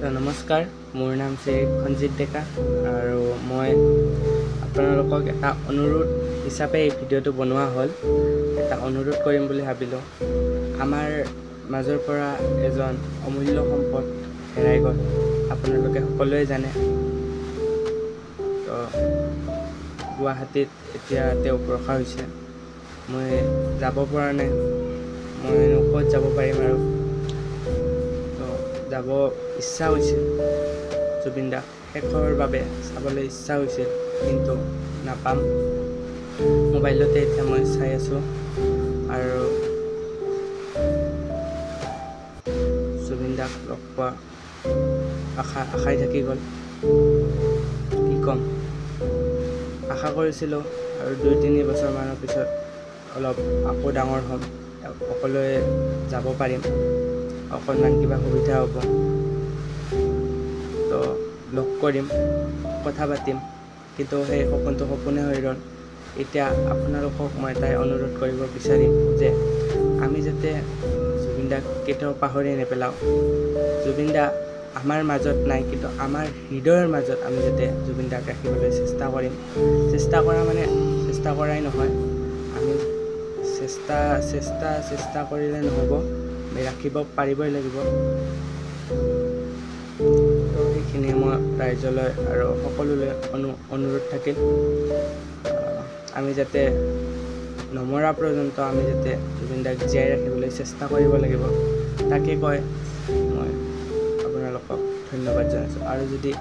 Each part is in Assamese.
নমস্কাৰ মোৰ নাম শ্ৰী সঞ্জিত ডেকা আৰু মই আপোনালোকক এটা অনুৰোধ হিচাপে এই ভিডিঅ'টো বনোৱা হ'ল। এটা অনুৰোধ কৰিম বুলি ভাবিলোঁ। আমাৰ মাজৰ পৰা এজন অমূল্য সম্পদ হেৰাই গ'ল। আপোনালোকে সকলোৱে জানে। তো গুৱাহাটীত এতিয়া তেওঁক ৰখা হৈছে। মই যাব পৰা নাই। মইনো ক'ত যাব পাৰিম আৰু? যাব ইচ্ছা হৈছিল। জুবিন দাক শেষৰ বাবে চাবলৈ ইচ্ছা হৈছিল কিন্তু নাপাম। মোবাইলতে এতিয়া মই চাই আছোঁ আৰু জুবিন দাক লগ পোৱা আশা আশাই থাকি গ'ল। কি ক'ম? আশা কৰিছিলোঁ আৰু দুই তিনি বছৰমানৰ পিছত অলপ আকৌ ডাঙৰ হ'ম। সকলোৱে যাব পাৰিম। অকণমান কিবা সুবিধা হ'ব। তো লগ কৰিম কথা পাতিম। কিন্তু সেই সপোনটো সপোনে হৈ ৰ'ল। এতিয়া আপোনালোকক মই এটাই অনুৰোধ কৰিব বিচাৰিম যে আমি যাতে জুবিন দাক কেতিয়াও পাহৰি নেপেলাওঁ। জুবিন দা আমাৰ মাজত নাই কিন্তু আমাৰ হৃদয়ৰ মাজত আমি যাতে জুবিন দাক ৰাখিবলৈ চেষ্টা কৰিম। চেষ্টা কৰা মানে চেষ্টা কৰাই নহয়। আমি চেষ্টা চেষ্টা চেষ্টা কৰিলে নহ'ব। ৰাখিব পাৰিবই লাগিব। তো সেইখিনিয়ে মই ৰাইজলৈ আৰু সকলোলৈ অনু অনুৰোধ থাকিল। আমি যাতে নমৰা পৰ্যন্ত আমি যাতে জুবিন দাক জীয়াই ৰাখিবলৈ চেষ্টা কৰিব লাগিব। তাকে কয় মই আপোনালোকক ধন্যবাদ জনাইছোঁ। আৰু যদি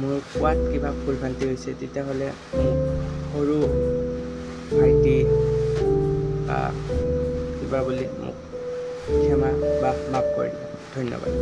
মোৰ কোৱাত কিবা ভুল ভ্ৰান্তি হৈছে তেতিয়াহ'লে মোক সৰু ভাইটি বা কিবা বুলি মোক ক্ষমা বা মাফ করে দিও ধন্যবাদ।